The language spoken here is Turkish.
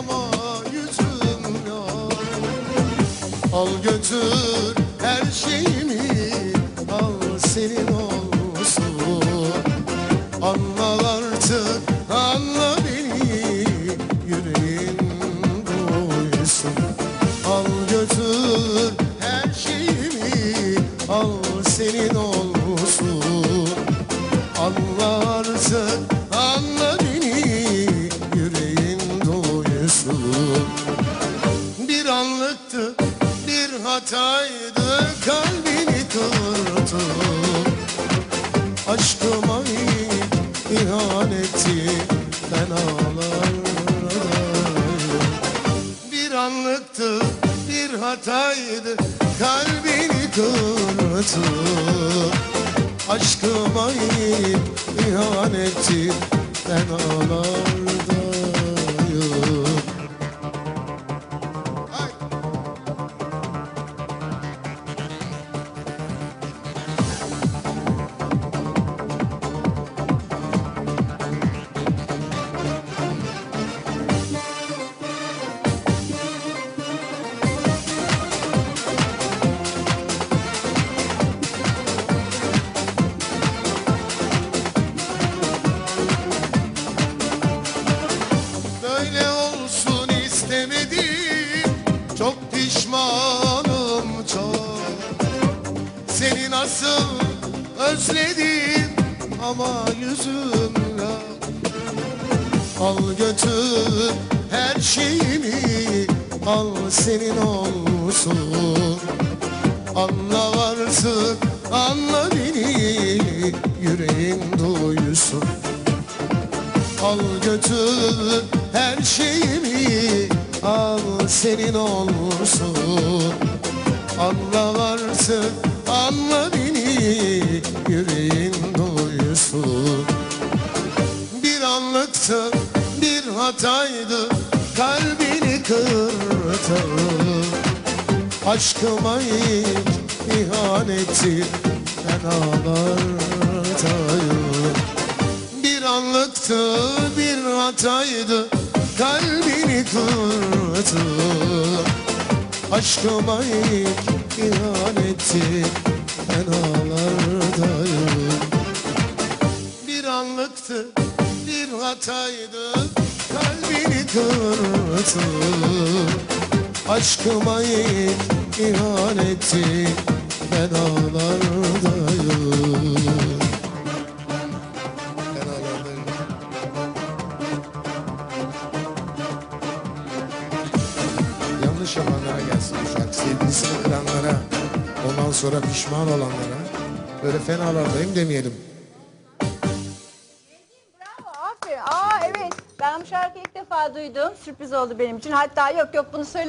ama yüzüm yok. Al götür her şeyimi al senin o anlıktı, bir hataydı kalbini kırdı. Aşkıma ihanetti ben ağlardayım Bir anlıktı, bir hataydı kalbini kırdı. Aşkıma ihanetti ben ağlardayım nasıl özledim Ama yüzümle? Al götür her şeyimi Al senin olsun. Anla artık anla beni Yüreğin duysun. Al götür her şeyimi Al senin olsun. Anla artık anla beni Yüreğin duysun Bir anlıktı bir hataydı Kalbini kırdı. Aşkıma ihanetti Ben ağlardayım bir anlıktı bir hataydı Kalbini kırdı. Aşkıma ihanetti Ben ağlardayım Bir anlıktı bir hataydı. Kalbini kırdı. Aşkıma ihanetti Ben ağlardayım. Yanlış yapanlara gelsin bu şarkı. Sevgilisini ondan sonra pişman olanlara böyle fenalardayım demeyelim. Bravo, aferin. Aa evet. Ben bu şarkıyı ilk defa duydum. Sürpriz oldu benim için. Hatta yok yok bunu söyle